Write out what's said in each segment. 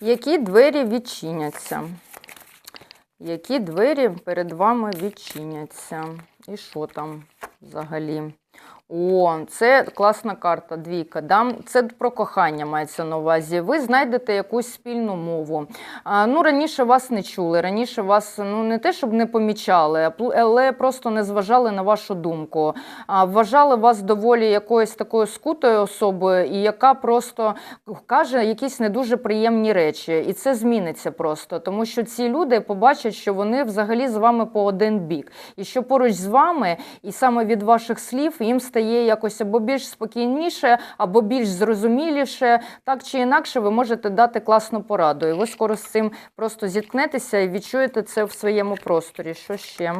Які двері відчиняться? Які двері перед вами відчиняться? І що там взагалі? О, це класна карта, двійка. Да? Це про кохання мається на увазі. Ви знайдете якусь спільну мову. А, ну, раніше вас не чули, раніше вас ну, не те, щоб не помічали, але просто не зважали на вашу думку. А, вважали вас доволі якоюсь такою скутою особою, і яка просто каже якісь не дуже приємні речі. І це зміниться просто, тому що ці люди побачать, що вони взагалі з вами по один бік. І що поруч з вами, і саме від ваших слів їм стає якось або більш спокійніше, або більш зрозуміліше. Так чи інакше, ви можете дати класну пораду. І ви скоро з цим просто зіткнетеся і відчуєте це в своєму просторі. Що ще?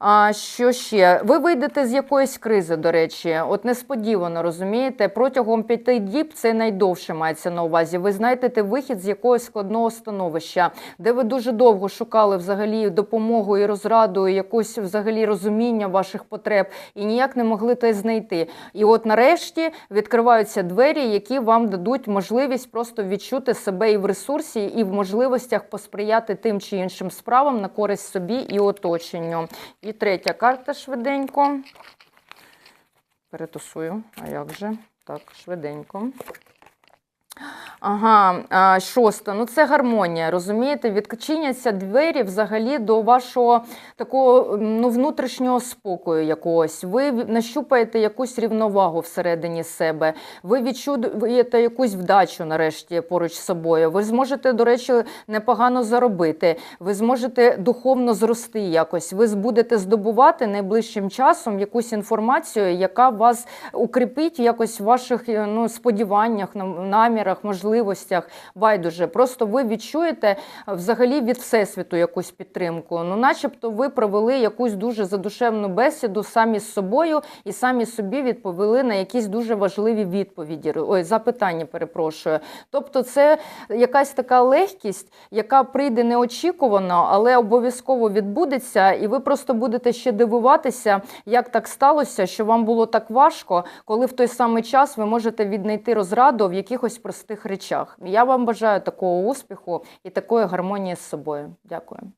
А що ще? Ви вийдете з якоїсь кризи, до речі, от несподівано розумієте, протягом п'яти діб це найдовше мається на увазі. Ви знайдете вихід з якогось складного становища, де ви дуже довго шукали взагалі допомогу і розраду, і якось взагалі розуміння ваших потреб, і ніяк не могли те знайти. І от нарешті відкриваються двері, які вам дадуть можливість просто відчути себе і в ресурсі, і в можливостях посприяти тим чи іншим справам на користь собі і оточенню. І третя карта швиденько. Перетусую. А як же? Так, швиденько. Ага, шоста. Ну це гармонія. Розумієте, відчиняться двері взагалі до вашого такого ну, внутрішнього спокою якогось. Ви нащупаєте якусь рівновагу всередині себе. Ви відчуєте якусь вдачу нарешті поруч з собою. Ви зможете, до речі, непогано заробити. Ви зможете духовно зрости якось. Ви будете здобувати найближчим часом якусь інформацію, яка вас укріпить якось в ваших е, ну, сподіваннях, нам- намірах, можливостях. Байдуже. Просто ви відчуєте е, взагалі від всесвіту якусь підтримку. Ну, начебто, ви провели якусь дуже задушевну бесіду самі з собою і самі собі відповіли на якісь дуже важливі відповіді. Ой, запитання, перепрошую. Тобто, це якась така легкість, яка прийде неочікувано, але обов'язково відбудеться, і ви просто будете ще дивуватися, як так сталося, що вам було так важко, коли в той самий час ви можете віднайти розраду в якихось простих речах. Я вам бажаю такого успіху і такої гармонії з собою. Дякую.